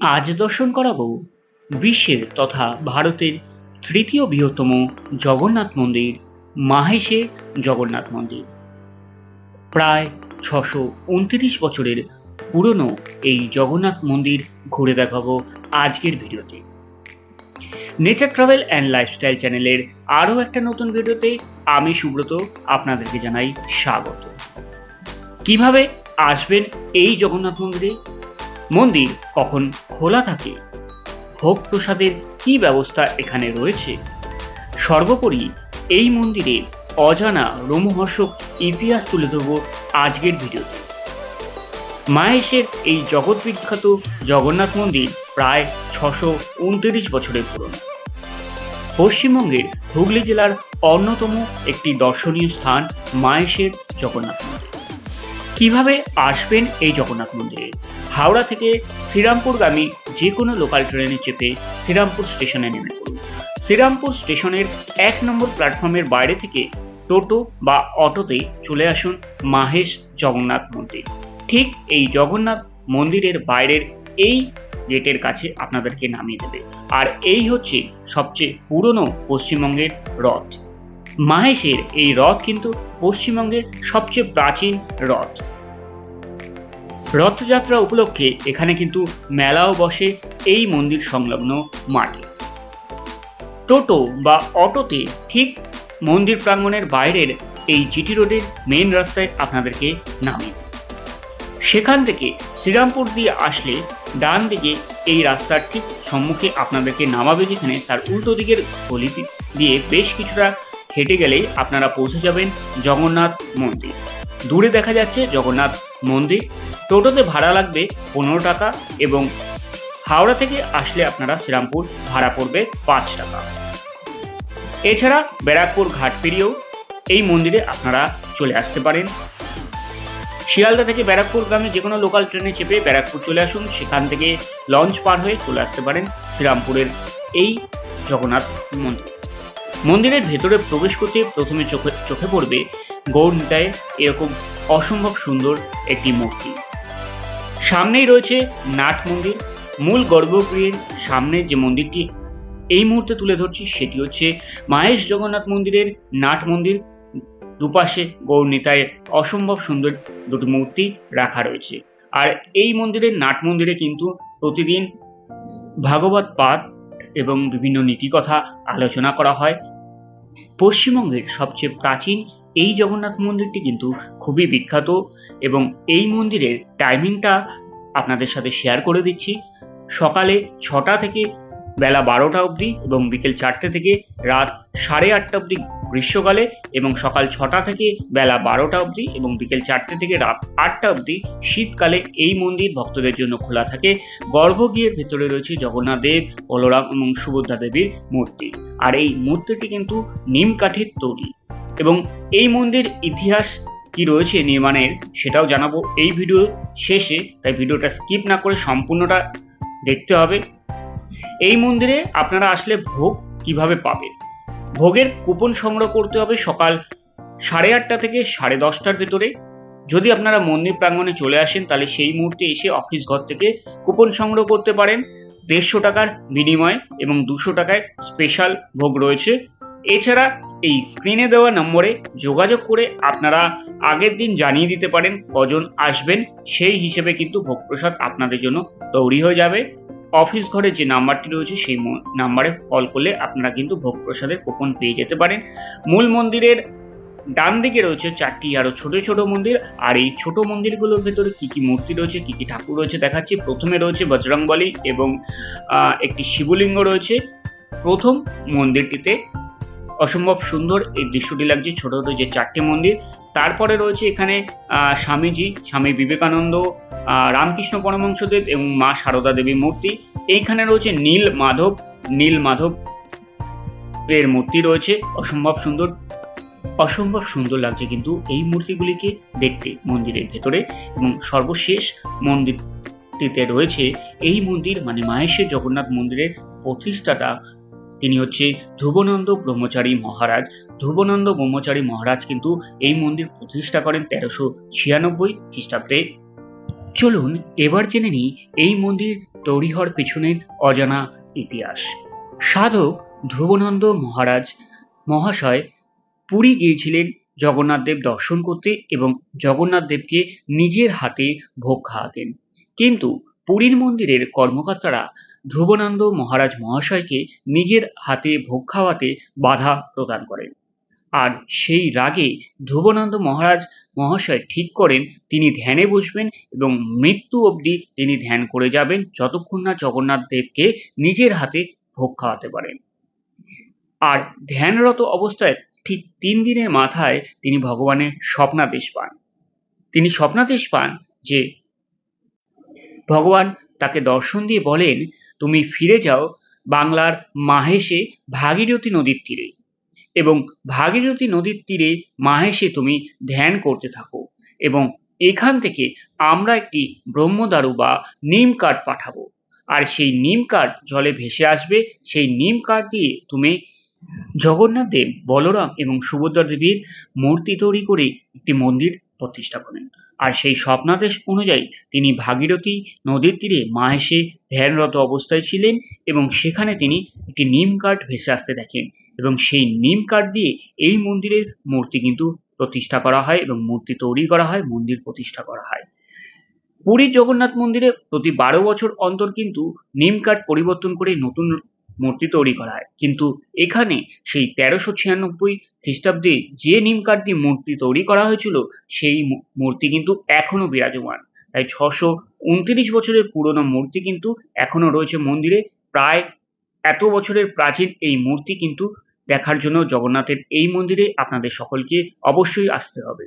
আজ দর্শন করাবো বিশ্বের তথা ভারতের তৃতীয় বৃহত্তম জগন্নাথ মন্দির, মাহেশে জগন্নাথ মন্দির। প্রায় ছশো উনত্রিশ বছরের পুরনো এই জগন্নাথ মন্দির ঘুরে দেখাবো আজকের ভিডিওতে। নেচার ট্রাভেল অ্যান্ড লাইফস্টাইল চ্যানেলের আরও একটা নতুন ভিডিওতে আমি সুব্রত, আপনাদেরকে জানাই স্বাগত। কীভাবে আসবেন এই জগন্নাথ মন্দিরে? মন্দির কখন খোলা থাকে? ভোগ প্রসাদের কি ব্যবস্থা এখানে রয়েছে? সর্বোপরি এই মন্দিরে অজানা রোমহর্ষক ইতিহাস তুলে ধরব আজকের ভিডিওতে। মাহেশের এই জগৎ বিখ্যাত জগন্নাথ মন্দির প্রায় ছশো উনত্রিশ বছরের পুরনো। পশ্চিমবঙ্গের হুগলি জেলার অন্যতম একটি দর্শনীয় স্থান মায়েশের জগন্নাথ মন্দির। কীভাবে আসবেন এই জগন্নাথ মন্দিরে? হাওড়া থেকে শ্রীরামপুরগামী যে কোনো লোকাল ট্রেনে চেপে শ্রীরামপুর স্টেশনে নেমে পড়ুন। শ্রীরামপুর স্টেশনের এক নম্বর প্ল্যাটফর্মের বাইরে থেকে টোটো বা অটোতে চলে আসুন মাহেশ জগন্নাথ মন্দির। ঠিক এই জগন্নাথ মন্দিরের বাইরের এই গেটের কাছে আপনাদেরকে নামিয়ে দেবে। আর এই হচ্ছে সবচেয়ে পুরনো পশ্চিমবঙ্গের রথ। মাহেশের এই রথ কিন্তু পশ্চিমবঙ্গের সবচেয়ে প্রাচীন রথ। রথযাত্রা উপলক্ষে এখানে কিন্তু মেলাও বসে এই মন্দির সংলগ্ন মাঠে। টোটো বা অটোতে ঠিক মন্দির প্রাঙ্গণের বাইরের এই জিটি রোডের মেন রাস্তায় আপনাদেরকে নামিয়ে সেখান থেকে শ্রীরামপুর দিয়ে আসলে ডান দিকে এই রাস্তার ঠিক সম্মুখে আপনাদেরকে নামাবে যেখানে তার উল্টো দিকের গলি দিয়ে বেশ কিছুটা হেঁটে গেলেই আপনারা পৌঁছে যাবেন জগন্নাথ মন্দির। দূরে দেখা যাচ্ছে জগন্নাথ মন্দির। টোটোতে ভাড়া লাগবে পনেরো টাকা এবং হাওড়া থেকে আসলে আপনারা শ্রীরামপুর ভাড়া পড়বে পাঁচ টাকা। এছাড়া ব্যারাকপুর ঘাট পেরিয়েও এই মন্দিরে আপনারা চলে আসতে পারেন। শিয়ালদা থেকে ব্যারাকপুর গ্রামে যে কোনো লোকাল ট্রেনে চেপে ব্যারাকপুর চলে আসুন। সেখান থেকে লঞ্চ পার হয়ে চলে আসতে পারেন শ্রীরামপুরের এই জগন্নাথ মন্দির। মন্দিরের ভেতরে প্রবেশ করতে প্রথমে চোখে চোখে পড়বে গৌরনিতায় এরকম অসম্ভব সুন্দর একটি মূর্তি। সামনেই রয়েছে নাট মন্দির। মূল গর্ভগৃহের সামনে যে মন্দিরটি এই মুহূর্তে তুলে ধরছি, সেটি হচ্ছে মাহেশ জগন্নাথ মন্দিরের নাট মন্দির। দুপাশে গৌরনিতায় অসম্ভব সুন্দর দুটি মূর্তি রাখা রয়েছে। আর এই মন্দিরের নাট মন্দিরে কিন্তু প্রতিদিন ভাগবত পাঠ এবং বিভিন্ন নীতিকথা আলোচনা করা হয়। পশ্চিমবঙ্গের সবচেয়ে প্রাচীন এই জগন্নাথ মন্দিরটি কিন্তু খুবই বিখ্যাত এবং এই মন্দিরের টাইমিংটা আপনাদের সাথে শেয়ার করে দিচ্ছি। সকালে ছটা থেকে বেলা বারোটা অবধি এবং বিকেল চারটে থেকে রাত সাড়ে আটটা অবধি গ্রীষ্মকালে এবং সকাল ছটা থেকে বেলা বারোটা অবধি এবং বিকেল চারটে থেকে রাত আটটা অবধি শীতকালে এই মন্দির ভক্তদের জন্য খোলা থাকে। গর্ভগৃহের ভেতরে রয়েছে জগন্নাথ দেব, বলরাম এবং সুভদ্রা দেবীর মূর্তি। আর এই মূর্তিটি কিন্তু নিম কাঠের তৈরি। এবং এই মন্দির ইতিহাস কি রয়েছে নির্মাণের সেটাও জানাব এই ভিডিও শেষে। তাই ভিডিওটা স্কিপ না করে সম্পূর্ণটা দেখতে হবে। এই মন্দিরে আপনারা আসলে ভোগ কীভাবে পাবেন? ভোগের কুপন সংগ্রহ করতে হবে সকাল সাড়ে আটটা থেকে সাড়ে দশটার ভেতরে। যদি আপনারা মন্দির প্রাঙ্গণে চলে আসেন, তাহলে সেই মুহূর্তে এসে অফিস ঘর থেকে কুপন সংগ্রহ করতে পারেন। দেড়শো টাকার বিনিময়ে এবং দুশো টাকায় স্পেশাল ভোগ রয়েছে। এছাড়া এই স্ক্রিনে দেওয়া নম্বরে যোগাযোগ করে আপনারা আগের দিন জানিয়ে দিতে পারেন কজন আসবেন। সেই হিসেবে কিন্তু ভোগ প্রসাদ আপনাদের জন্য তৈরি হয়ে যাবে। অফিস ঘরে যে নাম্বারটি রয়েছে, সেই নাম্বারে কল করলে আপনারা কিন্তু ভোগ প্রসাদের কুপন পেয়ে যেতে পারেন। মূল মন্দিরের ডান দিকে রয়েছে চারটি আরও ছোট ছোট মন্দির। আর এই ছোট মন্দিরগুলোর ভেতরে কি কি মূর্তি রয়েছে, কি কি ঠাকুর রয়েছে দেখাচ্ছি। প্রথমে রয়েছে বজরংবলী এবং একটি শিবলিঙ্গ রয়েছে। প্রথম মন্দিরটিতে অসম্ভব সুন্দর এই দৃশ্যটি লাগছে, ছোট ছোট যে চারটি মন্দির। তারপরে রয়েছে এখানে স্বামীজি, স্বামী বিবেকানন্দ রামকৃষ্ণ পরমহংসদেব এবং মা সারদা দেবীর মূর্তি। এইখানে রয়েছে নীল মাধব নীল মাধব এর মূর্তি রয়েছে। অসম্ভব সুন্দর অসম্ভব সুন্দর লাগছে কিন্তু এই মূর্তিগুলিকে দেখতে মন্দিরের ভেতরে এবং সর্বশেষ মন্দিরটিতে রয়েছে এই মন্দির মানে মাহেশ্বর জগন্নাথ মন্দিরের প্রতিষ্ঠাতা। তিনি হচ্ছে ধ্রুবনন্দ ব্রহ্মচারী মহারাজ। ধ্রুবনন্দ ব্রহ্মচারী মহারাজ কিন্তু এই মন্দির প্রতিষ্ঠা করেন তেরোশো ছিয়ানব্বই খ্রিস্টাব্দে। চলুন এবার জেনে নিই এই মন্দির তৈরি হওয়ার অজানা ইতিহাস। সাধক ধ্রুবনন্দ মহারাজ মহাশয় পুরী গিয়েছিলেন জগন্নাথ দেব দর্শন করতে এবং জগন্নাথ দেবকে নিজের হাতে ভোগ খাওয়াতেন। কিন্তু পুরীর মন্দিরের কর্মকর্তারা ধ্রুবনন্দ মহারাজ মহাশয়কে নিজের হাতে ভোগ খাওয়াতে বাধা প্রদান করেন। আর সেই রাগে ধ্রুবনন্দ মহারাজ মহাশয় ঠিক করেন, তিনি ধ্যানে বসবেন এবং মৃত্যু অবধি তিনি ধ্যান করে যাবেন যতক্ষণ না জগন্নাথ দেবকে নিজের হাতে ভোগ খাওয়াতে পারেন। আর ধ্যানরত অবস্থায় ঠিক তিন দিনের মাথায় তিনি ভগবানের স্বপ্নাদেশ পান। তিনি স্বপ্নাদেশ পান যে ভগবান তাকে দর্শন দিয়ে বলেন, তুমি ফিরে যাও বাংলার মাহেশে ভাগীরথী নদীর তীরে। এবং ভাগীরথী নদীর তীরে মাহেশে তুমি ধ্যান করতে থাকো এবং এখান থেকে আমরা একটি ব্রহ্মদারু বা নিম কাঠ পাঠাবো। আর সেই নিম কাঠ জলে ভেসে আসবে, সেই নিম কাঠ দিয়ে তুমি জগন্নাথ দেব, বলরাম এবং সুভদ্রা দেবীর মূর্তি তৈরি করে একটি মন্দির প্রতিষ্ঠা করেন। আর সেই স্বপ্নাদেশ অনুযায়ী তিনি ভাগীরথী নদীর তীরে মাহেশে ধ্যানরত অবস্থায় ছিলেন এবং সেখানে তিনি একটি নিম কাঠ ভেসে আসতে দেখেন। এবং সেই নিম কাঠ দিয়ে এই মন্দিরের মূর্তি কিন্তু প্রতিষ্ঠা করা হয় এবং মূর্তি তৈরি করা হয়, মন্দির প্রতিষ্ঠা করা হয়। পুরীর জগন্নাথ মন্দিরে প্রতি বারো বছর অন্তর কিন্তু নিম কাঠ পরিবর্তন করে নতুন মূর্তি তৈরি করা হয়। কিন্তু এখানে সেই তেরোশো ছিয়ানব্বই খ্রিস্টাব্দে যে নিম কাঠ দিয়ে মূর্তি তৈরি করা হয়েছিল, সেই মূর্তি কিন্তু এখনও বিরাজমান। তাই ছশো উনত্রিশ বছরের পুরনো মূর্তি কিন্তু এখনও রয়েছে মন্দিরে। প্রায় এত বছরের প্রাচীন এই মূর্তি কিন্তু দেখার জন্য জগন্নাথের এই মন্দিরে আপনাদের সকলকে অবশ্যই আসতে হবে।